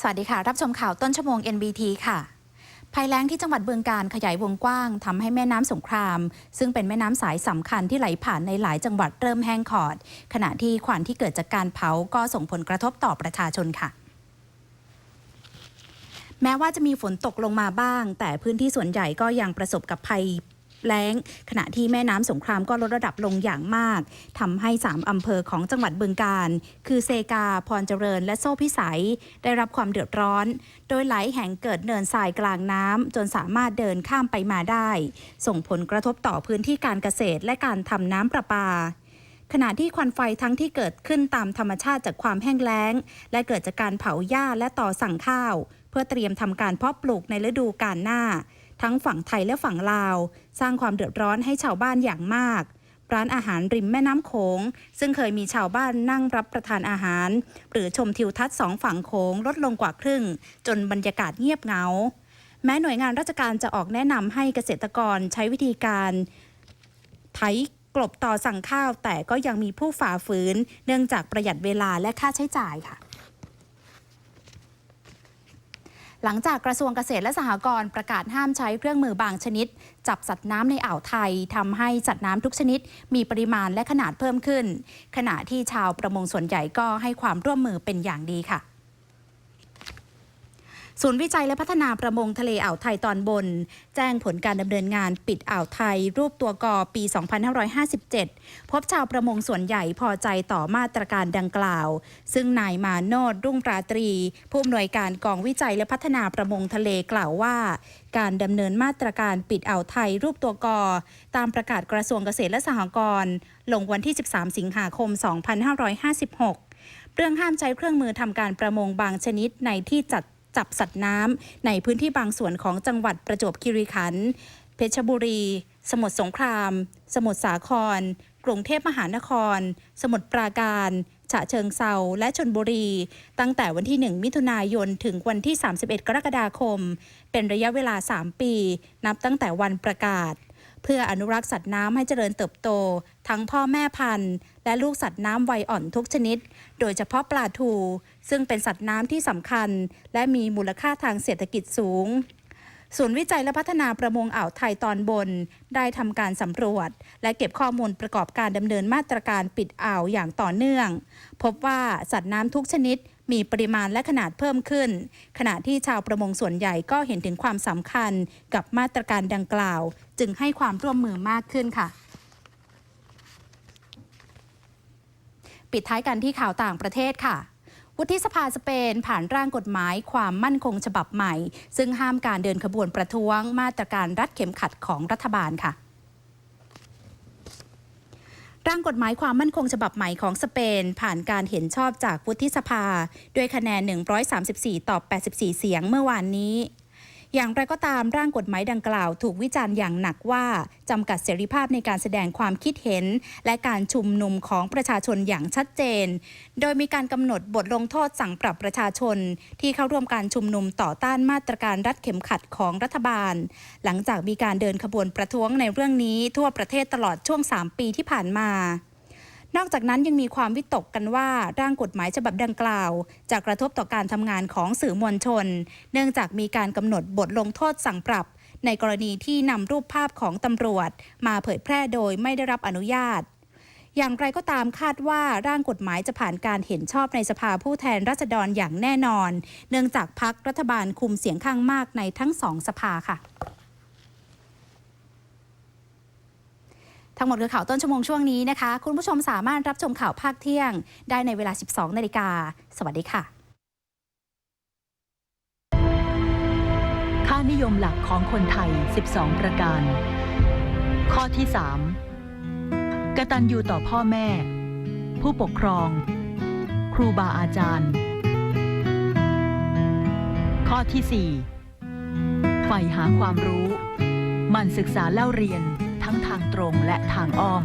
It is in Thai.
สวัสดีค่ะ รับชมข่าวต้นชั่วโมง NBT ค่ะภัยแล้งที่จังหวัดเบืองการขยายวงกว้างทำให้แม่น้ำสงคราม ซึ่งเป็นแม่น้ำสายสำคัญที่ไหลผ่านในหลายจังหวัดเริ่มแห้งขอด ขณะที่ควันที่เกิดจากการเผาก็ส่งผลกระทบต่อประชาชนค่ะ แม้ว่าจะมีฝนตกลงมาบ้าง แต่พื้นที่ส่วนใหญ่ก็ยังประสบกับภัย แล้ง ขณะที่แม่น้ำสงครามก็ลดระดับลงอย่างมากทำให้ 3 อำเภอของจังหวัดบึงการ คือเซกา พรเจริญ และโซ่พิสัย ได้รับความเดือดร้อน โดยหลายแห่งเกิดเนินทรายกลางน้ำจนสามารถเดินข้ามไปมาได้ ส่งผลกระทบต่อพื้นที่การเกษตรและการทำน้ำประปาขณะที่ควันไฟทั้งที่เกิดขึ้นตามธรรมชาติจากความแห้งแล้ง และเกิดจากการเผาหญ้าและต่อสั่งข้าว เพื่อเตรียมทำการเพาะปลูกในฤดูกาลหน้า ทั้งฝั่งไทยและฝั่งลาว สร้างความเดือดร้อนให้ชาวบ้านอย่างมาก ร้านอาหารริมแม่น้ำโขง ซึ่งเคยมีชาวบ้านนั่งรับประทานอาหาร หรือชมทิวทัศน์สองฝั่งโขงลดลงกว่าครึ่ง จนบรรยากาศเงียบเหงา แม้หน่วยงานราชการจะออกแนะนำให้เกษตรกรใช้วิธีการไถกลบต่อสั่งข้าวแต่ก็ยังมีผู้ฝ่าฝืน เนื่องจากประหยัดเวลาและค่าใช้จ่ายค่ะ หลังจากกระทรวงเกษตรและสหกรณ์ประกาศห้ามใช้เครื่องมือบางชนิด จับสัตว์น้ำในอ่าวไทยทำให้สัตว์น้ำทุกชนิด มีปริมาณและขนาดเพิ่มขึ้น ขณะที่ชาวประมงส่วนใหญ่ก็ให้ความร่วมมือเป็นอย่างดีค่ะ ศูนย์วิจัยและพัฒนาประมงทะเลอ่าวไทยตอนบน แจ้งผลการดำเนินงานปิดอ่าวไทย รูปตัวกอปี 2557 พบชาวประมงส่วนใหญ่พอใจต่อมาตรการดังกล่าว ซึ่งนายมาโนดรุ่งราตรี ผู้อำนวยการกองวิจัยและพัฒนาประมงทะเลกล่าวว่า การดำเนินมาตรการปิดอ่าวไทย รูปตัวกอตามประกาศกระทรวงเกษตรและสหกรณ์ลงวันที่ 13 สิงหาคม 2556 เรื่องห้ามใช้เครื่องมือทำการประมงบางชนิดในที่จัด จับสัตว์น้ำในพื้นที่บางส่วนของจังหวัดประจวบคีรีขันธ์เพชรบุรี สมุทรสงคราม สมุทรสาคร กรุงเทพมหานคร สมุทรปราการ ฉะเชิงเซาและชนบุรี ตั้งแต่วันที่ 1 มิถุนายน ถึงวันที่ 31 กรกฎาคม เป็นระยะเวลา 3 ปี นับตั้งแต่วันประกาศ เพื่ออนุรักษ์สัตว์น้ำให้เจริญเติบโต ทั้งพ่อแม่พันธุ์ และลูกสัตว์น้ำวัยอ่อนทุกชนิด โดยเฉพาะปลาทู ซึ่งเป็นสัตว์น้ำที่สำคัญ และมีมูลค่าทางเศรษฐกิจสูงศูนย์วิจัยและพัฒนาประมงอ่าวไทยตอนบน ได้ทำการสำรวจ และเก็บข้อมูลประกอบการดำเนินมาตรการปิดอ่าวอย่างต่อเนื่อง พบว่าสัตว์น้ำทุกชนิดมีปริมาณและขนาดเพิ่มขึ้น ขณะที่ชาวประมงส่วนใหญ่ก็เห็นถึงความสำคัญกับมาตรการดังกล่าว จึงให้ความร่วมมือมากขึ้นค่ะ ปิดท้ายกันที่ข่าวต่างประเทศค่ะวุฒิสภาสเปนผ่านร่างกฎหมายความมั่นคงฉบับใหม่ ซึ่งห้ามการเดินขบวนประท้วงมาตรการรัดเข็มขัดของรัฐบาลค่ะ ร่างกฎหมายความมั่นคงฉบับใหม่ของสเปน ผ่านการเห็นชอบจากวุฒิสภา ด้วยคะแนน 134 ต่อ 84 เสียงเมื่อวานนี้ อย่างไรก็ตามร่างกฎหมายดังกล่าว ถูกวิจารณ์อย่างหนักว่าจำกัดเสรีภาพในการแสดงความคิดเห็น และการชุมนุมของประชาชนอย่างชัดเจน โดยมีการกำหนดบทลงโทษสั่งปรับประชาชน ที่เข้าร่วมการชุมนุมต่อต้านมาตรการรัดเข็มขัดของรัฐบาล หลังจากมีการเดินขบวนประท้วงในเรื่องนี้ทั่วประเทศตลอดช่วง 3 ปีที่ผ่านมา นอกจากนั้นยังมีความวิตกกันว่าร่างกฎหมายฉบับดังกล่าว จะกระทบต่อการทำงานของสื่อมวลชน เนื่องจากมีการกำหนดบทลงโทษสั่งปรับ ในกรณีที่นำรูปภาพของตำรวจ มาเผยแพร่โดยไม่ได้รับอนุญาต อย่างไรก็ตามคาดว่าร่างกฎหมายจะผ่านการเห็นชอบในสภาผู้แทนราษฎรอย่างแน่นอน เนื่องจากพักรัฐบาลคุมเสียงข้างมากในทั้งสองสภาค่ะ ทั้งหมดคือข่าวต้นชั่วโมงช่วงนี้นะคะ คุณผู้ชมสามารถรับชมข่าวภาคเที่ยง ได้ในเวลา 12 นาฬิกา สวัสดีค่ะ ค่านิยมหลักของคนไทย 12 ประการ ข้อที่ 3 กตัญญูต่อพ่อแม่ ผู้ปกครอง ครูบาอาจารย์ ข้อที่ 4 ใฝ่หาความรู้ มันศึกษาเล่าเรียน ทั้งทางตรงและทางอ้อม